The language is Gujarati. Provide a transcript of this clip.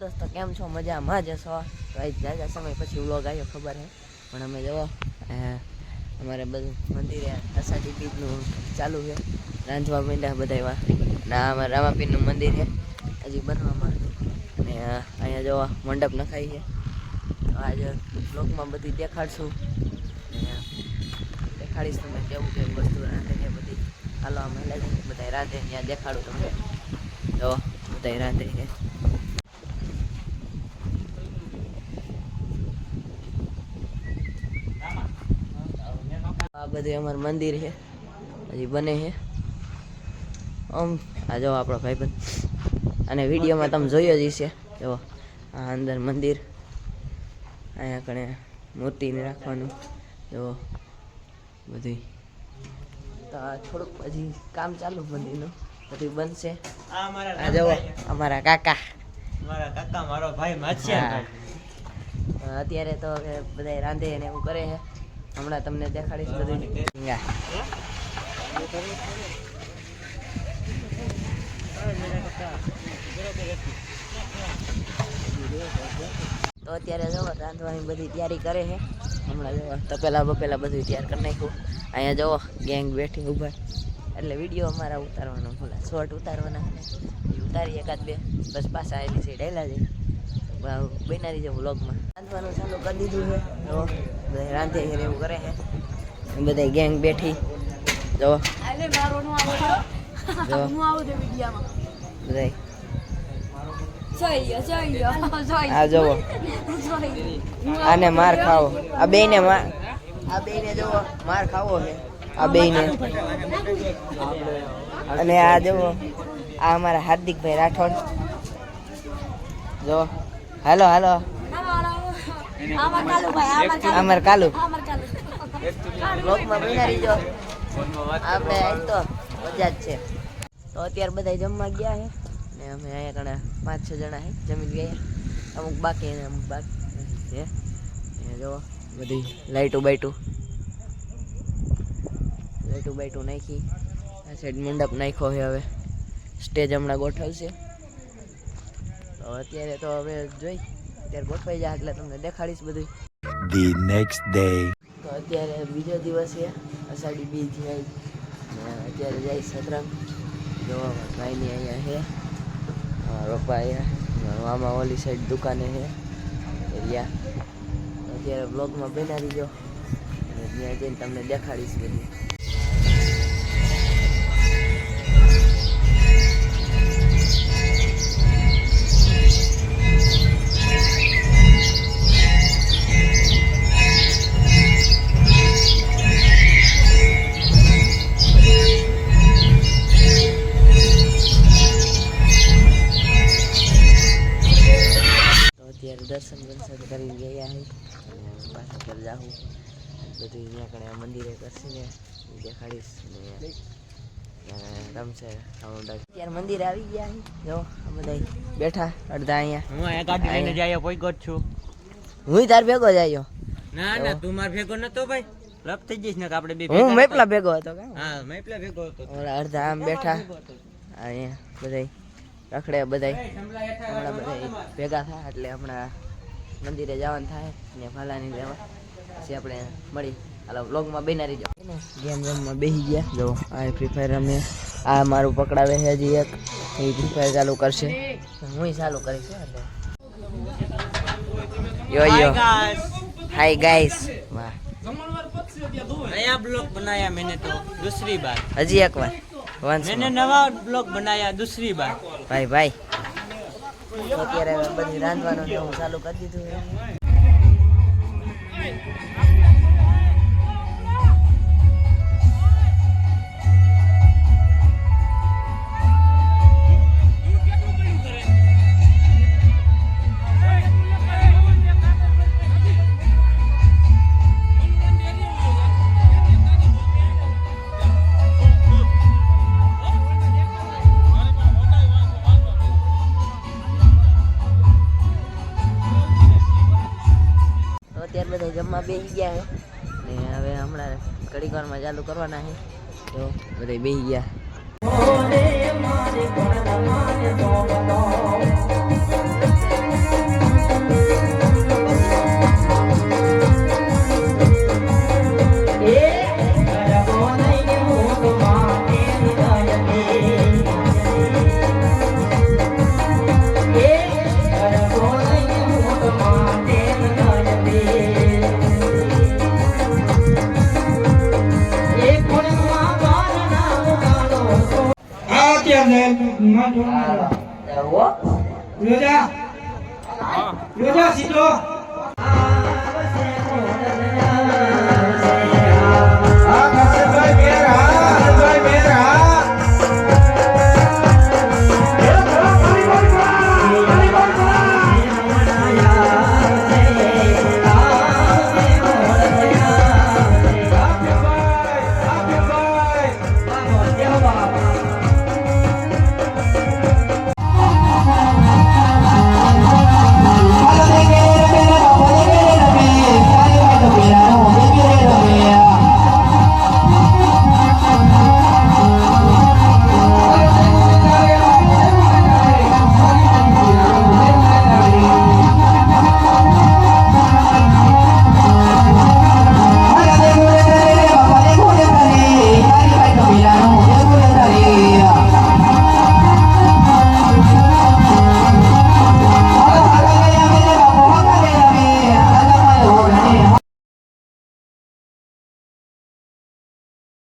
દોસ્તો કેમ છો? મજામાં જ છો તો આજ જાજા સમય પછી વ્લોગ આવ્યો, ખબર હે? પણ અમે જવો અમારે બધું મંદિરે અષાઢી બીજનું ચાલુ છે. રાંધવા મીંડા બધા એવા. ના અમારે રામાપીરનું મંદિર છે. હજી બનવામાં અને અહીંયા જોવા મંડપ નખાય છે. આજે બ્લોગમાં બધી દેખાડશું. દેખાડીશ તમને કેવું કેવું વસ્તુ રાંધે છે બધી. હાલો, અમે લાગે બધા રાંધે ત્યાં દેખાડું તમને. જો બધા રાંધે છે. આ બધું અમારું મંદિર છે. હજી બને છે. આમ આ જો આપણો ભાઈબંધ. અને વિડીયોમાં તમે જોયો જ હશે. જો આ અંદર મંદિર. અહીંયા કણે મૂર્તિને રાખવાનું. જો બધી તો થોડુંક હજી કામ ચાલુ મંદિરનું. બધું બનશે. આ જુઓ અમારા કાકા. મારા કાકા મારો ભાઈ અત્યારે તો બધા રાંધે ને એવું કરે છે. હમણાં તમને દેખાડીશ બધું ઝીંગા. તો અત્યારે જો, રાંધવાની બધી તૈયારી કરે છે. હમણાં જો, તપેલા બપેલા બધું તૈયાર કરી નાખ્યું. અહીંયા જવો ગેંગ બેઠી ઊભા. એટલે વીડિયો અમારા ઉતારવાનો ભૂલા. શોર્ટ ઉતારવાના ઉતારી એકાદ બે. બસ પાછા એની છે ડેલા જાય બનાવી જાઉં વ્લોગમાં રાંધવાનું ચાલુ કરી દીધું છે જો બધા રાંધે છે ને એવું કરે છે બધા ગેંગ બેઠી જો આને માર ખાવો આ બેયને માર આ બેયને જુઓ માર ખાવો છે આ બેયને અને આ જુઓ આ અમારા હાર્દિકભાઈ રાઠોડ જો હાલો હાલો અમર કાલુ બ્લોકમાં જો આપણે તો મજા જ છે. તો અત્યારે બધા જમવા ગયા છે ને અમે અહીંયા કણે પાંચ છ જણા છે જમી ગયા અમુક બાકી ને અમુક બાકી. છે જો બધી લાઈટો બાઈટો. લાઈટો બાઈટો નાખી. આ સાઈડ મંડપ નાખ્યો છે હવે. સ્ટેજ હમણાં ગોઠવશે અત્યારે તો હવે જોઈ અત્યારે ગોઠવાઈ જાય એટલે તમને દેખાડીશ બધું the નેક્સ્ટ ડે તો અત્યારે બીજો દિવસ છે અષાઢી બીજ જાય અત્યારે જાય સતરંગ જોવા ભાઈની અહીંયા છે. રોપા અહીંયા મામા ઓલી સાઈડ દુકાને છે. એરિયા અત્યારે બ્લોગમાં બનાવી દો. ત્યાં જઈને તમને દેખાડીશ બધું દર્શન દર્શન કરી ગયા અને પાછા ઘર જાઉં બધું અહીંયા કણે મંદિરે કરશે ને દેખાડીશ ને રમશે અત્યારે મંદિરે આવી ગયા જો બધા બેઠા અડધા અહીંયા. હું અહીંયા ગાડી લઈને જાય છું. હું તાર ભેગો જ આવ્યો. ના ના તું માર ભેગો નતો ભાઈ. લપ થઈ જઈશ ને આપણે બે હું મેપલા ભેગો હતો હા મેપલા ભેગો હતો. અડધા આમ બેઠા. અહીંયા બધાય રખડે હમણાં બધા ભેગા થયા એટલે હમણાં મંદિરે જવાનું થાય ને ભાલાની લેવા પછી આપણે મળી હાલો વ્લોગમાં બેનારી જાઓ ગેમ રમવા બેસી ગયા જો આ ફ્રી ફાયર રમે આ મારું પકડાવે છે હજી એક એ ફ્રી ફાયર ચાલુ કરશે હું ચાલુ કરીશ હો એટલે યો યો guys. હાય ગાઈસ વાહ नया ब्लॉग बनाया मैंने तो दूसरी बार હજી એક વાર વન્સ मैंने नवा ब्लॉग बनाया दूसरी बार ભાઈ ભાઈ તો અત્યારે બધી રાંધવાનું ચાલુ કરી દીધું અત્યારે બધા જમવા બેસી ગયા છે ને હવે હમણાં ઘડીક વારમાં ચાલુ કરવાના છે તો બધા બેસી ગયા. જાય માં જોડે રોજા. રોજા સીધો.